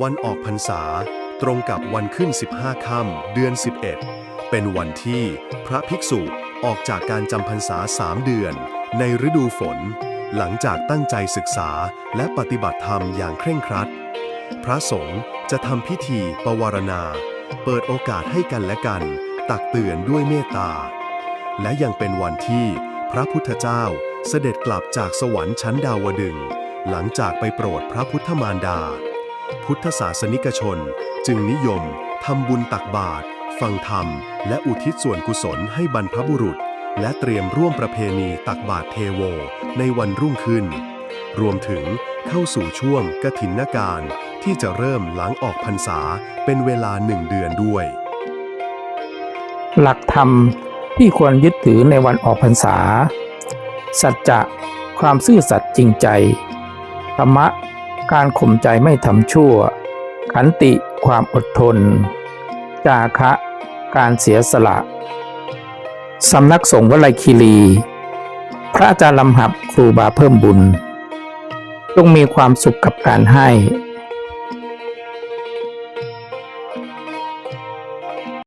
วันออกพรรษา ตรงกับวันขึ้น 15 ค่ำเดือน 11 เป็นวันที่พระภิกษุออกจากการจำพรรษาสามเดือน ในฤดูฝน หลังจากตั้งใจศึกษาและปฏิบัติธรรมอย่างเคร่งครัด พระสงฆ์จะทำพิธีปวารณา เปิดโอกาสให้กันและกัน ตักเตือนด้วยเมตตา และยังเป็นวันที่พระพุทธเจ้าเสด็จกลับจากสวรรค์ชั้นดาวดึง หลังจากไปโปรดพระพุทธมารดา พุทธศาสนิกชน จึงนิยมทำบุญตักบาตรฟังธรรม และอุทิศส่วนกุศลให้บรรพบุรุษ และเตรียมร่วมประเพณีตักบาตรเทโว ในวันรุ่งขึ้น รวมถึงเข้าสู่ช่วงกฐินนาการ ที่จะเริ่มหลังออกพรรษาเป็นเวลาหนึ่งเดือนด้วย หลักธรรมที่ควรยึดถือในวันออกพรรษา สัจจะความซื่อสัตย์จริงใจ ธรรมะ การข่มใจไม่ทำชั่ว ขันติความอดทน จาคะ การเสียสละ สำนักสงฆ์วลัยคีรี พระอาจารย์ลำหับครูบาเพิ่มบุญจงมีความสุขกับการให้